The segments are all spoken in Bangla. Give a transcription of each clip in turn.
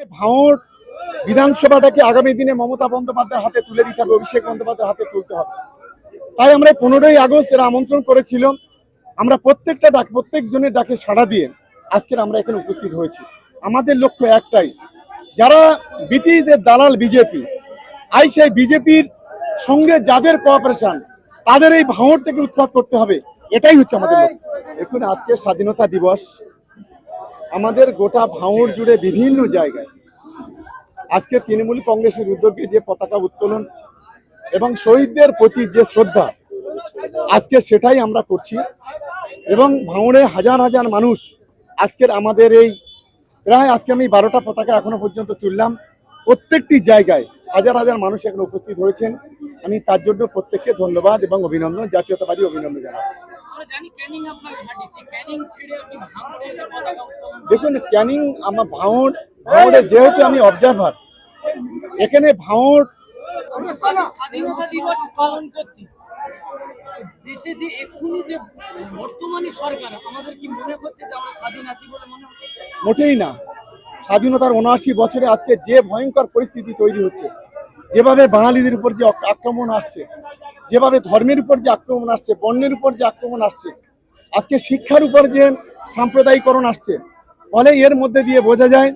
ভাঙড় বিধানসভাটাকে আগামী দিনে মমতা বন্দ্যোপাধ্যায়ের হাতে তুলে দিতে হবে, অভিষেক বন্দ্যোপাধ্যায়ের হাতে তুলতে হবে। তাই আমরা পনেরোই আগস্ট এরা আমন্ত্রণ করেছিল আমরা প্রত্যেকটা ডাক, প্রত্যেকজনের ডাকে সাড়া দিয়ে আজকের আমরা এখানে উপস্থিত হয়েছি। আমাদের লক্ষ্য একটাই, যারা ব্রিটিশদের দালাল বিজেপি, আই সেই বিজেপির সঙ্গে যাদের কোঅপারেশন তাদের এই ভাঙড় থেকে উৎখাত করতে হবে, এটাই হচ্ছে আমাদের লক্ষ্য। দেখুন, আজকে স্বাধীনতা দিবস আমাদের গোটা ভাঙড় জুড়ে বিভিন্ন জায়গায়। আজকে তৃণমূল কংগ্রেসের উদ্যোগে যে পতাকা উত্তোলন এবং শহীদদের প্রতি যে শ্রদ্ধা, আজকে সেটাই আমরা করছি। এবং ভাঙড়ে হাজার হাজার মানুষ আজকের আমাদের এই, প্রায় আজকে আমি বারোটা পতাকা এখনও পর্যন্ত তুললাম। প্রত্যেকটি জায়গায় হাজার হাজার মানুষ এখানে উপস্থিত হয়েছেন। আমি তার জন্য প্রত্যেককে ধন্যবাদ এবং অভিনন্দন, জাতীয়তাবাদী অভিনন্দন জানাচ্ছি। দেখুন ক্যানিং আমার ভাঙড় ভাঙড়ে যেহেতু আমি অবজারভার এখানে ভাঙড় স্বাধীনতা দিবস পালন করছি। দেশে যে এক্ষুনি যে বর্তমানে সরকার আমাদের কি মনে হচ্ছে যে আমরা স্বাধীন আছি বলে মনে হচ্ছে? মোটেই না। স্বাধীনতার উনআশি বছরে আজকে যে ভয়ঙ্কর পরিস্থিতি তৈরি হচ্ছে যেভাবে বাঙালিদের উপর যে আক্রমণ আসছে যেভাবে ধর্মের উপর যে আক্রমণ আসছে, বর্ণের উপর যে আক্রমণ আসছে, আজকে শিক্ষার উপর যে সাম্প্রদায়িকরণ আসছে, ফলে এর মধ্যে দিয়ে বোঝা যায়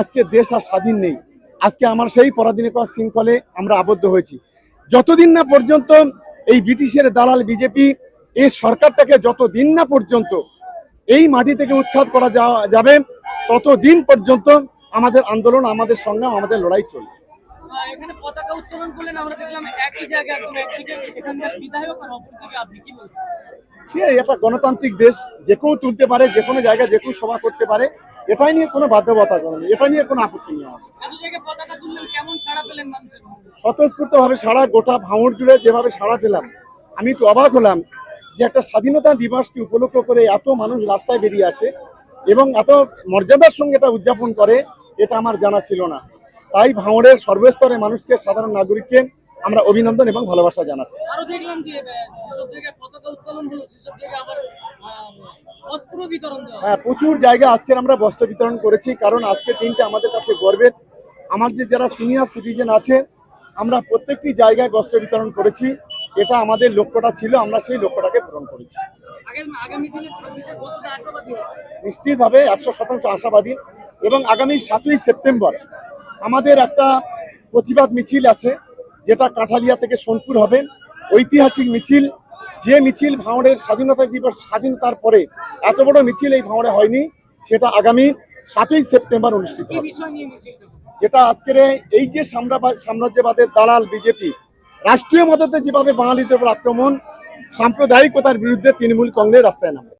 আজকে দেশ আর স্বাধীন নেই। আজকে আমার সেই পরাধীনতার শৃঙ্খলে আমরা আবদ্ধ হয়েছি। যতদিন না পর্যন্ত এই ব্রিটিশের দালাল বিজেপি এই সরকারটাকে যতদিন না পর্যন্ত এই মাটি থেকে উৎখাত করা যাবে, ততদিন পর্যন্ত আমাদের আন্দোলন, আমাদের সংগ্রাম, আমাদের লড়াই চলবে। এখানে পতাকা উত্তোলন করলেন আমরা দেখলাম একই জায়গায় একদম একদিকে এখানকার বিধায়ক আর অপরদিকে আপনি কি বলবেন সে একটা গণতান্ত্রিক দেশ যে কেউ তুলতে পারে যে কোনো জায়গায় যে কেউ সভা করতে পারে এটাই নিয়ে কোনো বাধ্যবতা করে এটা নিয়ে কোনো আপত্তি নেই মানুষের স্বতঃস্ফূর্তভাবে সারা গোটা ভাঙড় জুড়ে যেভাবে সাড়া পেলাম আমি একটু অবাক হলাম যে একটা স্বাধীনতা দিবসকে উপলক্ষ করে এত মানুষ রাস্তায় বেরিয়ে আসে এবং এত মর্যাদার সঙ্গে এটা উদযাপন করে এটা আমার জানা ছিল না। তাই ভাঙড়ের সর্বস্তরের মানুষকে সাধারণ নাগরিককে আমরা অভিনন্দন এবং ভালোবাসা জানাচ্ছি। আরও দেখলাম যে যেসব জায়গায় পতাকা উত্তোলন হলো সেসব জায়গায় আবার আহ, বিতরণ হ্যাঁ প্রচুর জায়গা আজকের আমরা বস্ত্র বিতরণ করেছি কারণ আজকের দিনটা আমাদের কাছে গর্বের। আমার যে যারা সিনিয়র সিটিজেন আছে আমরা প্রত্যেকটি জায়গায় বস্ত্র বিতরণ করেছি এটা আমাদের লক্ষ্যটা ছিল আমরা সেই লক্ষ্যটাকে পূরণ করেছি। নিশ্চিতভাবে একশো শতাংশ আশাবাদী এবং আগামী সাতই সেপ্টেম্বর আমাদের একটা প্রতিবাদ মিছিল আছে যেটা কাঁঠালিয়া থেকে সোনপুর হবে। ঐতিহাসিক মিছিল যে মিছিল ভাঙড়ের স্বাধীনতা দিবস স্বাধীনতার পরে এত বড় মিছিল এই ভাঙড়ে হয়নি সেটা আগামী সাতই সেপ্টেম্বর অনুষ্ঠিত হবে? যেটা আজকের এই যে সাম্রাজ্যবাদের দালাল বিজেপি রাষ্ট্রীয় মদতে যেভাবে বাঙালিদের উপর আক্রমণ সাম্প্রদায়িকতার বিরুদ্ধে তৃণমূল কংগ্রেস রাস্তায় নামে